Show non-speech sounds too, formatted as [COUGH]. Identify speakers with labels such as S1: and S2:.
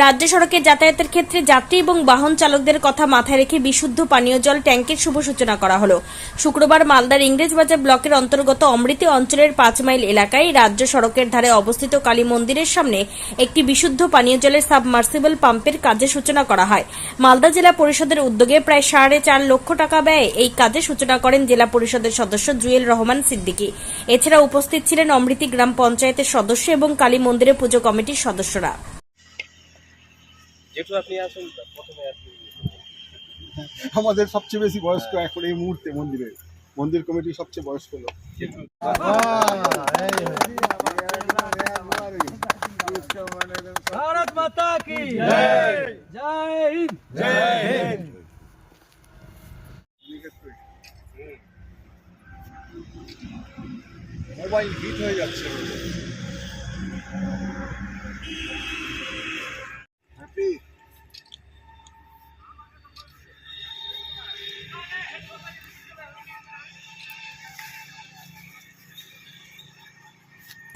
S1: রাজ্য সড়কে যাতায়াতের ক্ষেত্রে যাত্রী এবং বাহন চালকদের কথা মাথায় রেখে বিশুদ্ধ পানীয় জল ট্যাঙ্কের শুভ সূচনা করা হলো। শুক্রবার মালদার ইংরেজবাজার ব্লকের অন্তর্গত অমৃতি অঞ্চলের পাঁচ মাইল এলাকায় রাজ্য সড়কের ধারে অবস্থিত কালী মন্দিরের সামনে একটি বিশুদ্ধ পানীয় জলের সাবমার্সিবল পাম্পের কাজের সূচনা করা হয়। মালদা জেলা পরিষদের উদ্যোগে প্রায় সাড়ে চার লক্ষ টাকা ব্যয়ে এই কাজের সূচনা করেন জেলা পরিষদের সদস্য জুয়েল রহমান সিদ্দিকী। এছাড়া উপস্থিত ছিলেন অমৃতি গ্রাম পঞ্চায়েতের সদস্য এবং কালী মন্দিরের পুজো কমিটির সদস্যরা।
S2: যেটু আপনি আসুন প্রথমে [LAUGHS]
S3: আমাদের সবচেয়ে বেশি বয়স্ক এখন এই মুহূর্তে মন্দিরে। মন্দির কমিটি সবচেয়ে বয়স্ক লোক।
S4: ভারত মাতা কি
S3: মোবাইল হিট হয়ে যাচ্ছে।